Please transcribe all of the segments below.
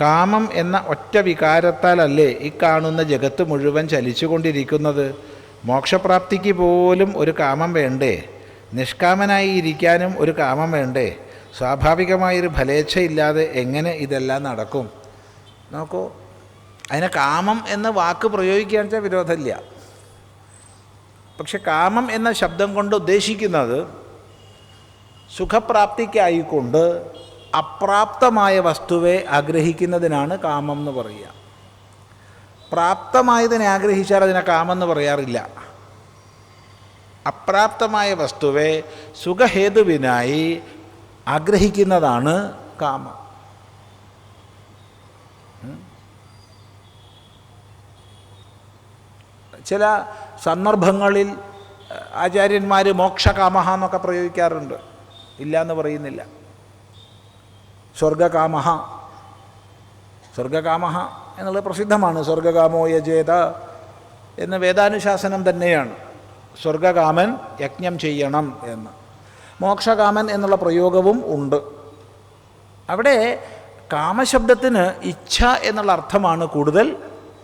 കാമം എന്ന ഒറ്റ വികാരത്താലല്ലേ ഈ കാണുന്ന ജഗത്ത് മുഴുവൻ ചലിച്ചുകൊണ്ടിരിക്കുന്നത്? മോക്ഷപ്രാപ്തിക്ക് പോലും ഒരു കാമം വേണ്ടേ? നിഷ്കാമനായി ഇരിക്കാനും ഒരു കാമം വേണ്ടേ? സ്വാഭാവികമായൊരു ഫലേച്ഛയില്ലാതെ എങ്ങനെ ഇതെല്ലാം നടക്കും? നോക്കൂ അതിനെ കാമം എന്ന വാക്ക് പ്രയോഗിക്കുകയാണെന്ന് വെച്ചാൽ വിരോധമില്ല. പക്ഷെ കാമം എന്ന ശബ്ദം കൊണ്ട് ഉദ്ദേശിക്കുന്നത് സുഖപ്രാപ്തിക്കായിക്കൊണ്ട് അപ്രാപ്തമായ വസ്തുവെ ആഗ്രഹിക്കുന്നതിനാണ് കാമം എന്ന് പറയുക. പ്രാപ്തമായതിനെ ആഗ്രഹിച്ചാൽ അതിനെ കാമം എന്ന് പറയാറില്ല. അപ്രാപ്തമായ വസ്തുവെ സുഖഹേതുവിനായി ആഗ്രഹിക്കുന്നതാണ് കാമം. ചില സന്ദർഭങ്ങളിൽ ആചാര്യന്മാർ മോക്ഷകാമഹ എന്നൊക്കെ പ്രയോഗിക്കാറുണ്ട്. ഇല്ല എന്ന് പറയുന്നില്ല. സ്വർഗകാമഹ. സ്വർഗകാമഹ എന്നുള്ളത് പ്രസിദ്ധമാണ്. സ്വർഗകാമോ യജേത എന്ന് വേദാനുശാസനം തന്നെയാണ്. സ്വർഗകാമൻ യജ്ഞം ചെയ്യണം എന്ന്. മോക്ഷകാമൻ എന്നുള്ള പ്രയോഗവും ഉണ്ട്. അവിടെ കാമശബ്ദത്തിന് ഇച്ഛ എന്നുള്ള അർത്ഥമാണ് കൂടുതൽ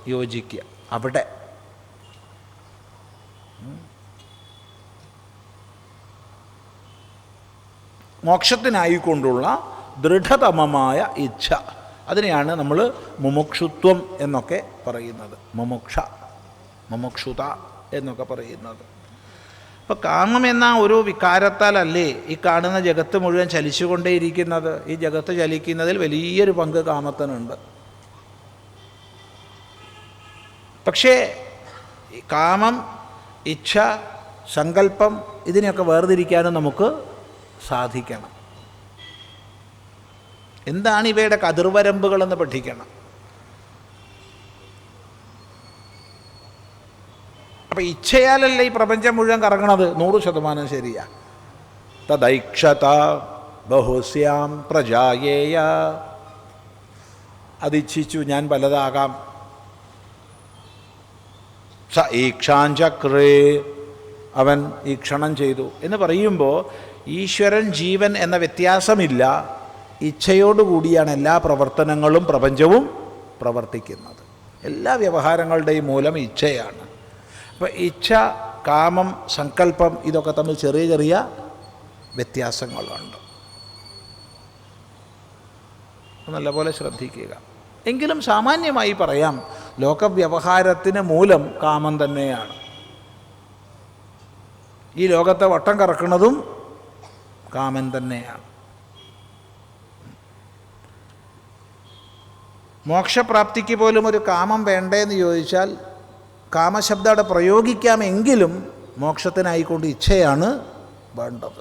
യോജിക്കുക. അവിടെ. മോക്ഷത്തിനായിക്കൊണ്ടുള്ള ദൃഢതമമായ ഇച്ഛ. അതിനെയാണ് നമ്മൾ മുമുക്ഷുത്വം എന്നൊക്കെ പറയുന്നത്. മുമുക്ഷ മുമുക്ഷുത എന്നൊക്കെ പറയുന്നത്. അപ്പോൾ കാമം എന്ന ഒരു വികാരത്താലല്ലേ ഈ കാണുന്ന ജഗത്ത് മുഴുവൻ ചലിച്ചുകൊണ്ടേയിരിക്കുന്നത്? ഈ ജഗത്ത് ചലിക്കുന്നതിൽ വലിയൊരു പങ്ക് കാമത്തിനുണ്ട്. പക്ഷേ കാമം ഇച്ഛ സങ്കല്പം ഇതിനെയൊക്കെ വേർതിരിക്കാനും നമുക്ക് സാധിക്കണം. എന്താണ് ഇവയുടെ കതിർവരമ്പുകളെന്ന് പഠിക്കണം. അപ്പം ഇച്ഛയാലല്ലേ ഈ പ്രപഞ്ചം മുഴുവൻ കറങ്ങണത്? നൂറ് ശതമാനം ശരിയാ. തദൈക്ഷത ബഹുസ്യാം പ്രജായേയ. അതിച്ഛിച്ചു ഞാൻ പലതാകാം. സ ഈക്ഷാഞ്ചക്രേ അവൻ ക്ഷണം ചെയ്തു. എന്ന് പറയുമ്പോൾ ഈശ്വരൻ ജീവൻ എന്ന വ്യത്യാസമില്ല. ഇച്ഛയോടുകൂടിയാണ് എല്ലാ പ്രവർത്തനങ്ങളും പ്രപഞ്ചവും പ്രവർത്തിക്കുന്നത്. എല്ലാ വ്യവഹാരങ്ങളുടെയും മൂലം ഇച്ഛയാണ്. അപ്പോൾ ഇച്ഛ കാമം സങ്കല്പം ഇതൊക്കെ തമ്മിൽ ചെറിയ ചെറിയ വ്യത്യാസങ്ങളുണ്ട്. നല്ലപോലെ ശ്രദ്ധിക്കുക. എങ്കിലും സാമാന്യമായി പറയാം ലോകവ്യവഹാരത്തിന് മൂലം കാമം തന്നെയാണ്. ഈ ലോകത്തെ വട്ടം കറക്കുന്നതും കാമൻ തന്നെയാണ്. മോക്ഷപ്രാപ്തിക്ക് പോലും ഒരു കാമം വേണ്ടേന്ന് ചോദിച്ചാൽ കാമശബ്ദം അവിടെ പ്രയോഗിക്കാമെങ്കിലും മോക്ഷത്തിനായിക്കൊണ്ട് ഇച്ഛയാണ് വേണ്ടത്.